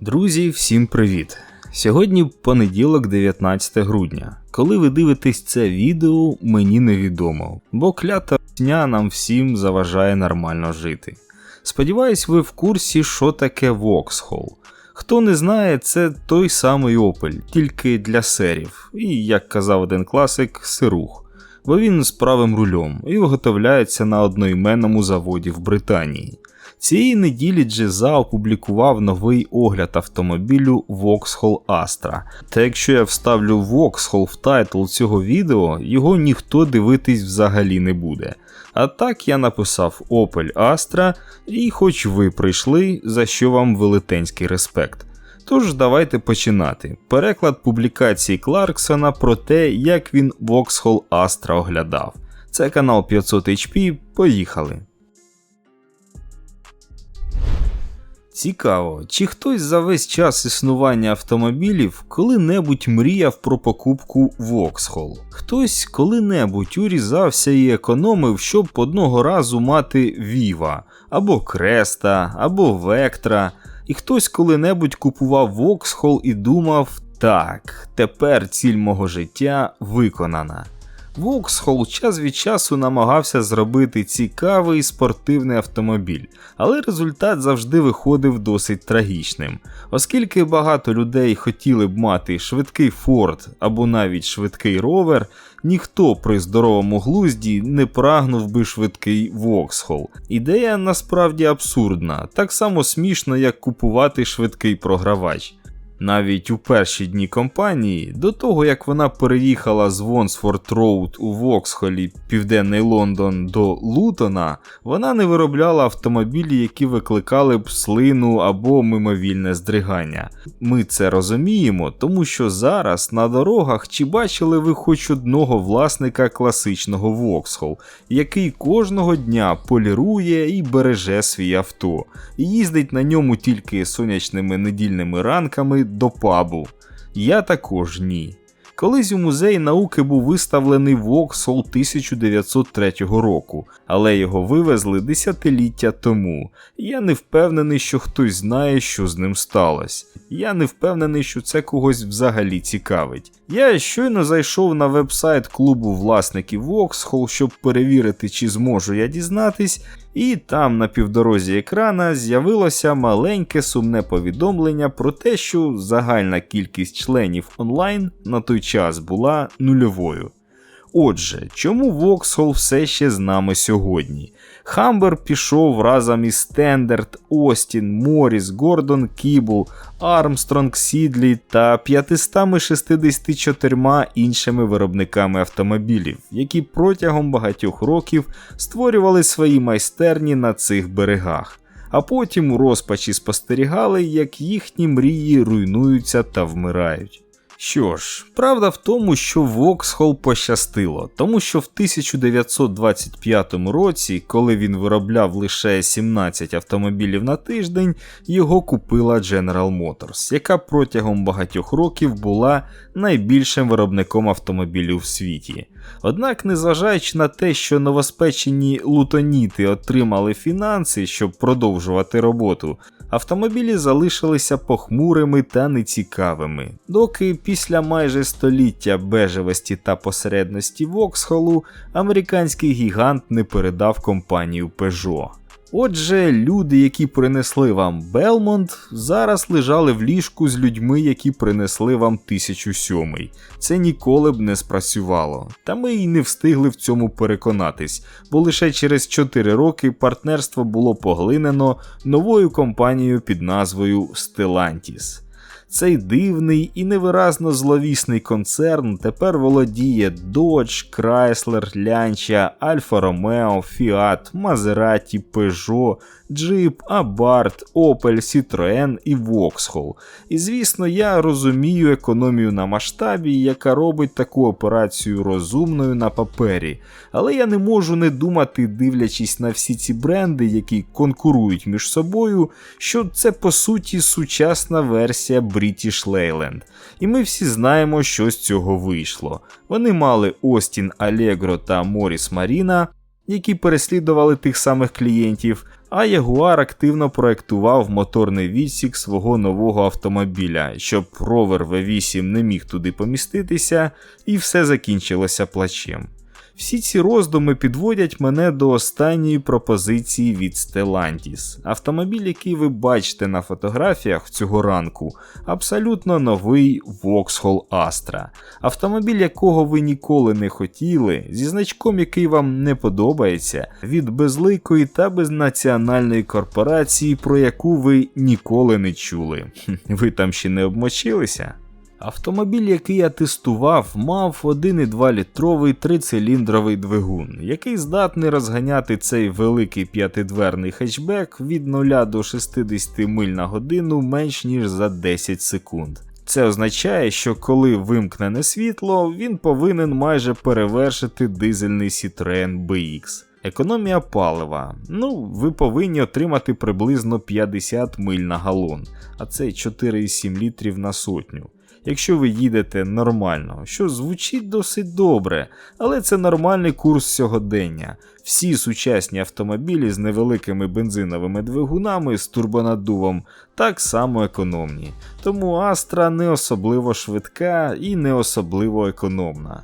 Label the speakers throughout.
Speaker 1: Друзі, всім привіт! Сьогодні понеділок, 19 грудня. Коли ви дивитесь це відео, мені невідомо, бо клята дня нам всім заважає нормально жити. Сподіваюсь, ви в курсі, що таке Vauxhall. Хто не знає, це той самий Opel, тільки для серів, і, як казав один класик, сирух. Бо він з правим рульом і виготовляється на одноіменному заводі в Британії. Цієї неділі GZA опублікував новий огляд автомобілю Vauxhall Astra. Та якщо я вставлю Vauxhall в тайтл цього відео, його ніхто дивитись взагалі не буде. А так я написав Opel Astra, і хоч ви прийшли, за що вам велетенський респект. Тож давайте починати. Переклад публікації Кларксона про те, як він Vauxhall Astra оглядав. Це канал 500 HP, поїхали. Цікаво, чи хтось за весь час існування автомобілів коли-небудь мріяв про покупку Vauxhall? Хтось коли-небудь урізався і економив, щоб одного разу мати Viva, або Креста, або Вектра, і хтось коли-небудь купував Vauxhall і думав, так, тепер ціль мого життя виконана. Vauxhall час від часу намагався зробити цікавий спортивний автомобіль, але результат завжди виходив досить трагічним, оскільки багато людей хотіли б мати швидкий Ford або навіть швидкий ровер, ніхто при здоровому глузді не прагнув би швидкий Vauxhall. Ідея насправді абсурдна, так само смішно, як купувати швидкий програвач. Навіть у перші дні компанії, до того як вона переїхала з Вонсфорд Роуд у Воксхолі, Південний Лондон до Лутона, вона не виробляла автомобілі, які викликали б слину або мимовільне здригання. Ми це розуміємо, тому що зараз на дорогах чи бачили ви хоч одного власника класичного Vauxhall, який кожного дня полірує і береже свій авто, і їздить на ньому тільки сонячними недільними ранками до пабу. Я також ні. Колись у музеї науки був виставлений Vauxhall 1903 року, але його вивезли десятиліття тому. Я не впевнений, що хтось знає, що з ним сталося. Я не впевнений, що це когось взагалі цікавить. Я щойно зайшов на вебсайт клубу власників Vauxhall, щоб перевірити, чи зможу я дізнатись, і там на півдорозі екрана з'явилося маленьке сумне повідомлення про те, що загальна кількість членів онлайн на той час була нульовою. Отже, чому Воксхол все ще з нами сьогодні? Хамбер пішов разом із Стендарт, Остін, Моріс, Гордон Кібл, Армстронг Сідлі та 564 іншими виробниками автомобілів, які протягом багатьох років створювали свої майстерні на цих берегах. А потім у розпачі спостерігали, як їхні мрії руйнуються та вмирають. Що ж, правда в тому, що Vauxhall пощастило, тому що в 1925 році, коли він виробляв лише 17 автомобілів на тиждень, його купила General Motors, яка протягом багатьох років була найбільшим виробником автомобілів в світі. Однак, незважаючи на те, що новоспечені лутоніти отримали фінанси, щоб продовжувати роботу, автомобілі залишилися похмурими та нецікавими, доки після майже століття бежевості та посередності Воксхолу американський гігант не передав компанію Peugeot. Отже, люди, які принесли вам Белмонт, зараз лежали в ліжку з людьми, які принесли вам 1007. Це ніколи б не спрацювало. Та ми й не встигли в цьому переконатись, бо лише через 4 роки партнерство було поглинено новою компанією під назвою Stellantis. Цей дивний і невиразно зловісний концерн тепер володіє Dodge, Chrysler, Lancia, Alfa Romeo, Fiat, Maserati, Peugeot, Jeep, Abarth, Opel, Citroën і Vauxhall. І звісно, я розумію економію на масштабі, яка робить таку операцію розумною на папері. Але я не можу не думати, дивлячись на всі ці бренди, які конкурують між собою, що це по суті сучасна версія British Leyland. І ми всі знаємо, що з цього вийшло. Вони мали Austin Allegro та Morris Marina, які переслідували тих самих клієнтів, А Ягуар активно проектував моторний відсік свого нового автомобіля, щоб ровер V8 не міг туди поміститися, і все закінчилося плачем. Всі ці роздуми підводять мене до останньої пропозиції від Stellantis. Автомобіль, який ви бачите на фотографіях цього ранку, абсолютно новий Vauxhall Astra. Автомобіль, якого ви ніколи не хотіли, зі значком, який вам не подобається, від безликої та безнаціональної корпорації, про яку ви ніколи не чули. Ви там ще не обмочилися? Автомобіль, який я тестував, мав 1,2 літровий трициліндровий двигун, який здатний розганяти цей великий п'ятидверний хетчбек від 0 до 60 миль на годину менш ніж за 10 секунд. Це означає, що коли вимкнене світло, він повинен майже перевершити дизельний Citroen BX. Економія палива. Ну, ви повинні отримати приблизно 50 миль на галон, а це 4,7 літрів на сотню якщо ви їдете нормально, що звучить досить добре, але це нормальний курс сьогодення. Всі сучасні автомобілі з невеликими бензиновими двигунами з турбонаддувом так само економні, тому Astra не особливо швидка і не особливо економна.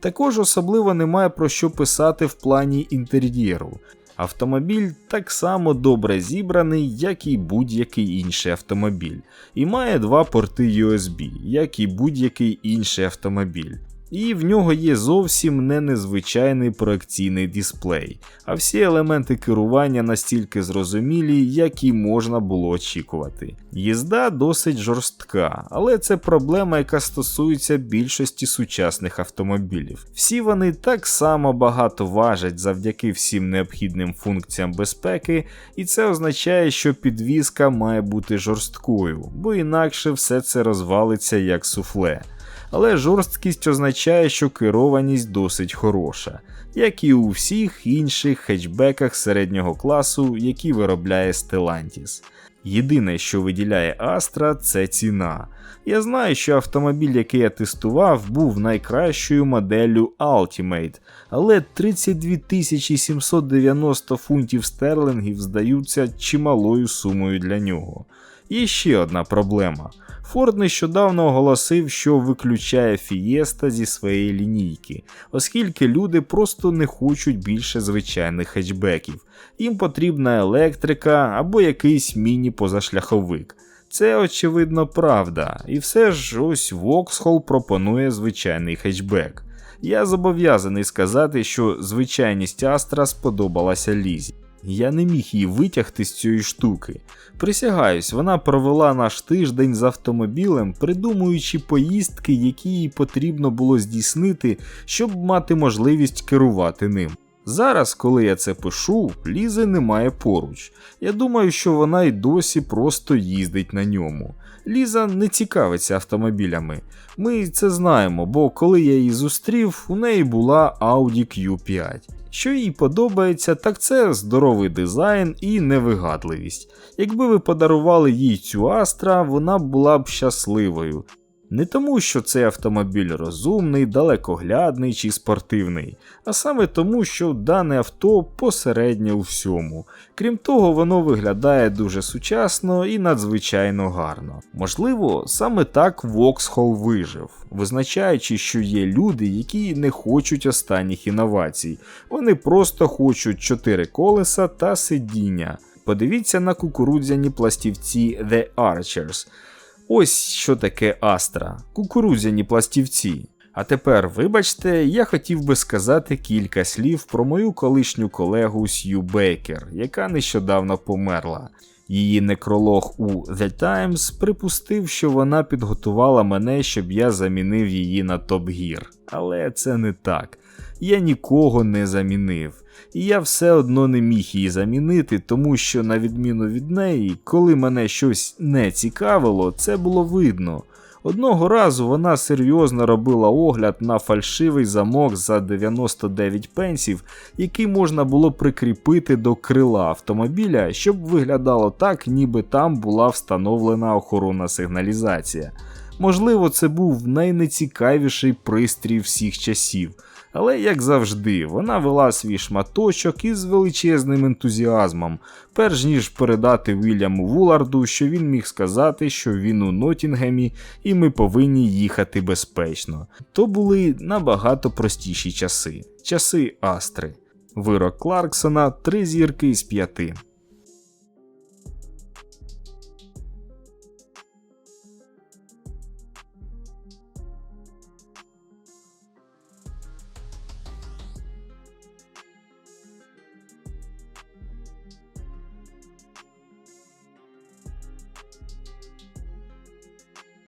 Speaker 1: Також особливо немає про що писати в плані інтер'єру. Автомобіль так само добре зібраний, як і будь-який інший автомобіль, і має два порти USB, як і будь-який інший автомобіль. І в нього є зовсім не незвичайний проекційний дисплей, а всі елементи керування настільки зрозумілі, як і можна було очікувати. Їзда досить жорстка, але це проблема, яка стосується більшості сучасних автомобілів. Всі вони так само багато важать завдяки всім необхідним функціям безпеки, і це означає, що підвізка має бути жорсткою, бо інакше все це розвалиться як суфле але жорсткість означає, що керованість досить хороша, як і у всіх інших хетчбеках середнього класу, які виробляє Stellantis. Єдине, що виділяє Astra, це ціна. Я знаю, що автомобіль, який я тестував, був найкращою моделлю Ultimate, але 32 790 фунтів стерлингів здаються чималою сумою для нього. І ще одна проблема. Форд нещодавно оголосив, що виключає Фієста зі своєї лінійки, оскільки люди просто не хочуть більше звичайних хетчбеків. Їм потрібна електрика або якийсь міні-позашляховик. Це очевидно правда, і все ж ось Vauxhall пропонує звичайний хетчбек. Я зобов'язаний сказати, що звичайність Астра сподобалася Лізі. Я не міг її витягти з цієї штуки. Присягаюсь, вона провела наш тиждень з автомобілем, придумуючи поїздки, які їй потрібно було здійснити, щоб мати можливість керувати ним. Зараз, коли я це пишу, Лізи немає поруч. Я думаю, що вона й досі просто їздить на ньому. Ліза не цікавиться автомобілями. Ми це знаємо, бо коли я її зустрів, у неї була Audi Q5. Що їй подобається, так це здоровий дизайн і невигадливість. Якби ви подарували їй цю Астра, вона була б щасливою. Не тому, що цей автомобіль розумний, далекоглядний чи спортивний, а саме тому, що дане авто посереднє у всьому. Крім того, воно виглядає дуже сучасно і надзвичайно гарно. Можливо, саме так Vauxhall вижив, визначаючи, що є люди, які не хочуть останніх інновацій, вони просто хочуть чотири колеса та сидіння. Подивіться на кукурудзяні пластівці The Archers. Ось що таке Астра, кукурудзяні пластівці. А тепер, вибачте, я хотів би сказати кілька слів про мою колишню колегу Сью Бейкер, яка нещодавно померла. Її некролог у The Times припустив, що вона підготувала мене, щоб я замінив її на Топ Гір. Але це не так. Я нікого не замінив і я все одно не міг її замінити, тому що, на відміну від неї, коли мене щось не цікавило, це було видно. Одного разу вона серйозно робила огляд на фальшивий замок за 99 пенсів, який можна було прикріпити до крила автомобіля, щоб виглядало так, ніби там була встановлена охоронна сигналізація. Можливо, це був найнецікавіший пристрій всіх часів Але, як завжди, вона вела свій шматочок із величезним ентузіазмом, перш ніж передати Вільяму Вуларду, що він міг сказати, що він у Нотінгемі і ми повинні їхати безпечно. То були набагато простіші часи часи Астри. Вирок Кларксона три зірки із п'яти.